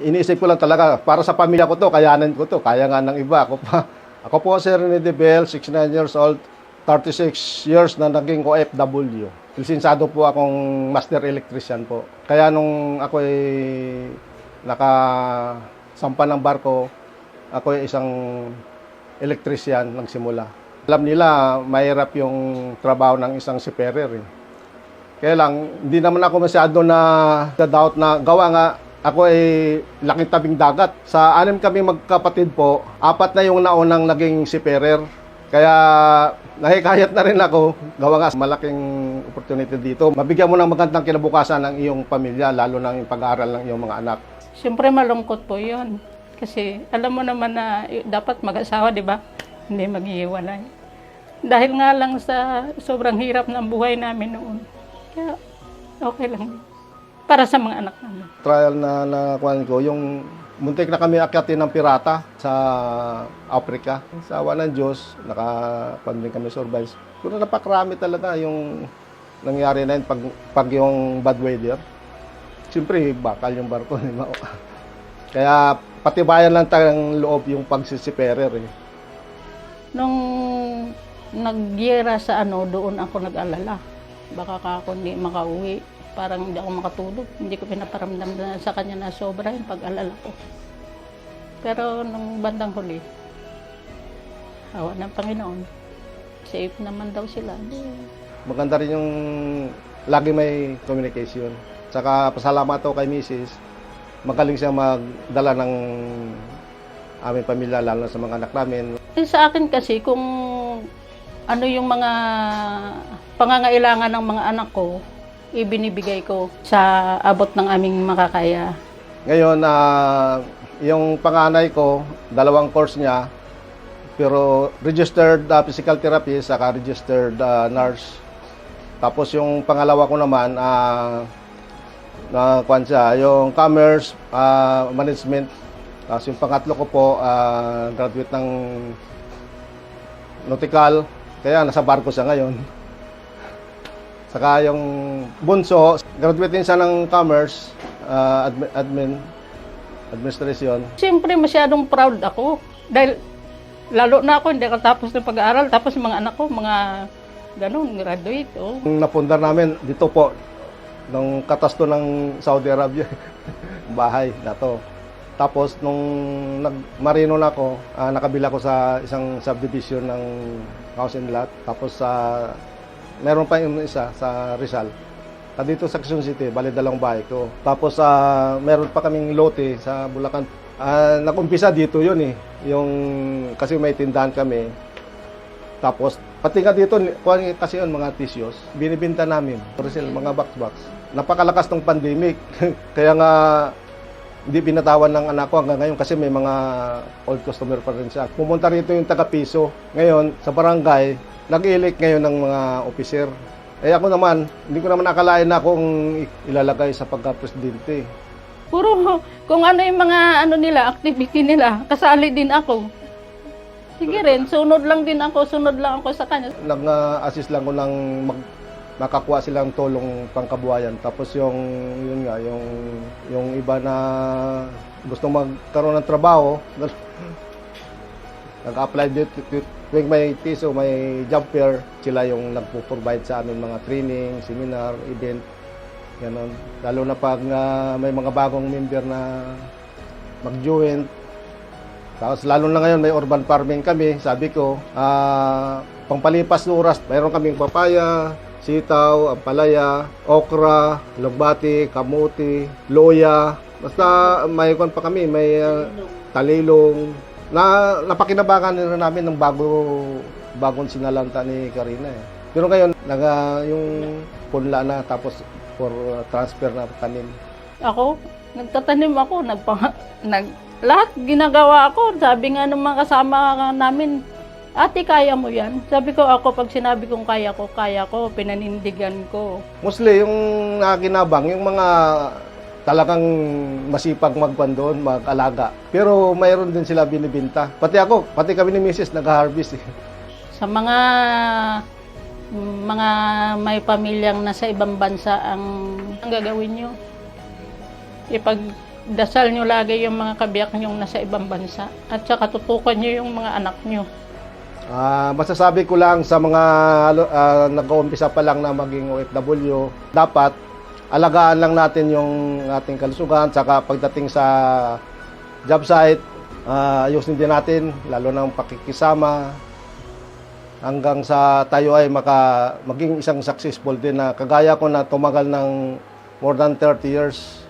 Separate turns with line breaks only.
iniisip ko lang talaga, para sa pamilya ko to, kayanan ko to, kaya nga ng iba. Ako pa, ako po si Rene De Bell, 69 years old, 36 years na naging OFW. Lisensado po akong master electrician po. Kaya nung ako ay nakasampa ng barko, ako ay isang electrician nagsimula. Alam nila, mahirap yung trabaho ng isang seafarer. Eh. Kaya lang, hindi naman ako masyado na doubt na gawa nga ako ay laking tabing dagat. Sa anim kami magkapatid po, apat na yung naunang naging seafarer. Kaya nahikayat na rin ako, gawa nga malaking opportunity dito. Mabigyan mo ng magandang kinabukasan ng iyong pamilya, lalo na yung pag-aaral ng iyong mga anak.
Siyempre malungkot po yun. Kasi alam mo naman na eh, dapat mag-asawa, di ba? Hindi maghihiwalay. Dahil nga lang sa sobrang hirap ng buhay namin noon. Kaya okay lang. Para sa mga anak namin.
Trial na nakuha ko, yung muntik na kami akyatin ng pirata sa Africa. Sa awa ng Diyos, nakapan din kami survive. Pero napakarami talaga yung nangyari na yun pag, pag yung bad weather. Siyempre, bakal yung barko. di ba? Kaya patibayan lang tayong loob yung pagsisiperer. Eh.
Nung nagyera sa ano, doon ako nag-alala. Baka ka ako hindi makauwi. Parang hindi ako makatulog. Hindi ko pinaparamdam na sa kanya na sobra yung pag-alala ko. Pero nung bandang huli, hawa ng Panginoon, safe naman daw sila.
Maganda rin yung lagi may communication. Saka pasalamat ako kay Mrs. Magaling siya magdala ng aming pamilya, lalo sa mga anak namin.
Eh, sa akin kasi, kung ano yung mga pangangailangan ng mga anak ko, ibinibigay ko sa abot ng aming makakaya.
Ngayon, ah, yung panganay ko, dalawang course niya, pero registered ah, physical therapist, saka registered ah, nurse. Tapos yung pangalawa ko naman, ah, na kwan siya, yung commerce ah, management. Tapos yung pangatlo ko po, ah, graduate ng nautical, kaya nasa barko siya ngayon. Saka yung bunso, graduate din siya ng commerce, ah, admi- admin, administration.
Siyempre, masyadong proud ako. Dahil, lalo na ako, hindi ako tapos ng pag-aaral. Tapos mga anak ko, mga ganun, graduate. Oh.
Napundar namin dito po, nung katasto ng Saudi Arabia, bahay na to. Tapos nung nagmarino na ako, ah, nakabila ko sa isang subdivision ng house and lot. Tapos sa meron pa yung isa sa Rizal. Ah, dito sa Quezon City, bali dalawang bahay ko. Tapos sa meron pa kaming lote sa Bulacan. Ah, nakumpisa dito yun eh. Yung, kasi may tindahan kami. Tapos, pati nga dito, kasi yun, mga tissues, binibinta namin. Rizal, mga box-box. Napakalakas ng pandemic. Kaya nga, hindi binatawan ng anak ko hanggang ngayon kasi may mga old customer pa rin siya. Pumunta rito yung taga-piso. Ngayon, sa barangay, nag-elect ngayon ng mga officer. Eh ako naman, hindi ko naman nakalain na akong ilalagay sa pagka-presidente.
Puro, kung ano yung mga ano nila, activity nila, kasali din ako. Sige rin, sunod lang din ako, sunod lang ako sa kanya.
Nag-assist lang ko ng mag makakuha silang tulong pangkabuhayan. Tapos yung yun nga, yung yung iba na gusto magkaroon ng trabaho, nag-apply tuwing may piso, may job fair, sila yung nagpo-provide sa amin mga training, seminar, event, ganon. Lalo na pag ah, may mga bagong member na mag-join, tapos lalo na ngayon may urban farming kami, sabi ko, ah, pangpalipas ng oras, mayroon kaming papaya, sitaw, ampalaya, okra, lugbati, kamuti, loya, basta may kwan pa kami, may ah, talilong. Na napakinabangan na namin ng bago bagong sinalanta ni Karina eh. Pero ngayon, naga yung punla na tapos for ah, transfer na tanim.
Ako, nagtatanim ako, nagpa, nag, lahat ginagawa ako. Sabi nga ng mga kasama namin, ate, kaya mo yan? Sabi ko ako, pag sinabi kong kaya ko, kaya ko, pinanindigan ko.
Mostly yung nakakinabang, yung mga talagang masipag magpan doon, mag-alaga. Pero mayroon din sila binibinta. Pati ako, pati kami ni Mrs. nag-harvest eh.
Sa mga mga may pamilyang nasa ibang bansa ang, ang gagawin nyo. Ipag dasal nyo lagi yung mga kabiyak nyong nasa ibang bansa. At saka tutukan nyo yung mga anak nyo.
Ah, masasabi ko lang sa mga uh, nag-uumpisa pa lang na maging OFW, dapat alagaan lang natin yung ating kalusugan saka pagdating sa job site, ah, ayusin din natin lalo ng pakikisama hanggang sa tayo ay maka, maging isang successful din na kagaya ko na tumagal ng more than 30 years